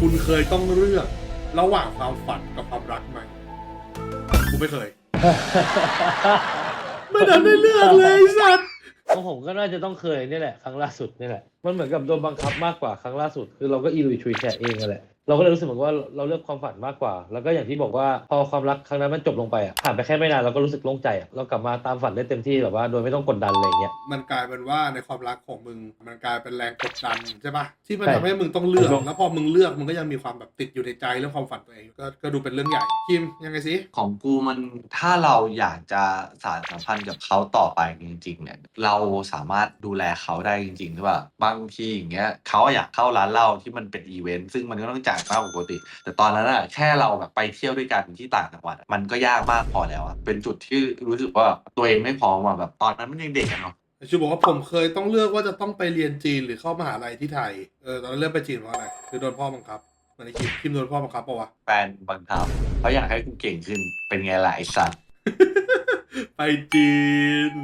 คุณเคยต้องเลือกระหว่างความฝันกับความรักไหมกูไม่เคย ไม่ทันได้เลือกเลยไอ้สัตว์ ของผมก็น่าจะต้องเคยนี่แหละ ครั้งล่าสุดนี่แหละมันเหมือนกับโดนบังคับมากกว่าครั้งล่าสุด คือเราก็อีลุยชุยแฉเองนั่นแหละเราก็เลยรู้สึกเหมือนว่าเราเลือกความฝันมากกว่า แล้วก็อย่างที่บอกว่าพอความรักครั้งนั้นมันจบลงไปอะผ่านไปแค่ไม่นานเราก็รู้สึกโล่งใจอะเรากลับมาตามฝันได้เต็มที่แบบว่าโดยไม่ต้องกดดันอะไรอย่างเงี้ยมันกลายเป็นว่าในความรักของมึงมันกลายเป็นแรงกดดันใช่ปะที่มันใช่ทำให้มึงต้องเลือกถูกแล้วพอมึงเลือกมึงก็ยังมีความแบบติดอยู่ในใจเรื่องความฝันตัวเองก็ก็ดูเป็นเรื่องใหญ่คิมยังไงสิของกูมันถ้าเราอยากจะสานสัมพันธ์กับเขาต่อไปจริงๆเนี่ยเราสามารถดูแลเขาได้จริงๆหรือเปล่าบางทีอย่างเงี้ยเขาอยากเข้าร้านเหล้าที่มันเป็นอีเวนต์ซึ่งมันก็ต้องจ่ายมากกว่าปกติ แต่ตอนนั้นอะแค่เราแบบไปเที่ยวด้วยกันที่ต่างจังหวัดอะมันก็ยากมากพอแล้วอะเป็นจุดที่รู้สึกว่าตัวเองไม่พร้อมอะแบบตอนนั้นมันยังเด็กอะเนาะชูบอกว่าผมเคยต้องเลือกว่าจะต้องไปเรียนจีนหรือเข้ามหาลัยที่ไทย เออตอนนั้นเลือกไปจีนเพราะอะไรคือโดนพ่อบังคับเหมือนไอ้คิมคิมโดนพ่อบังคับปะวะแฟนบังคับเขาอยากให้กูเก่งขึ้นเป็นไงล่ะไอ้สัตว์ไปจีน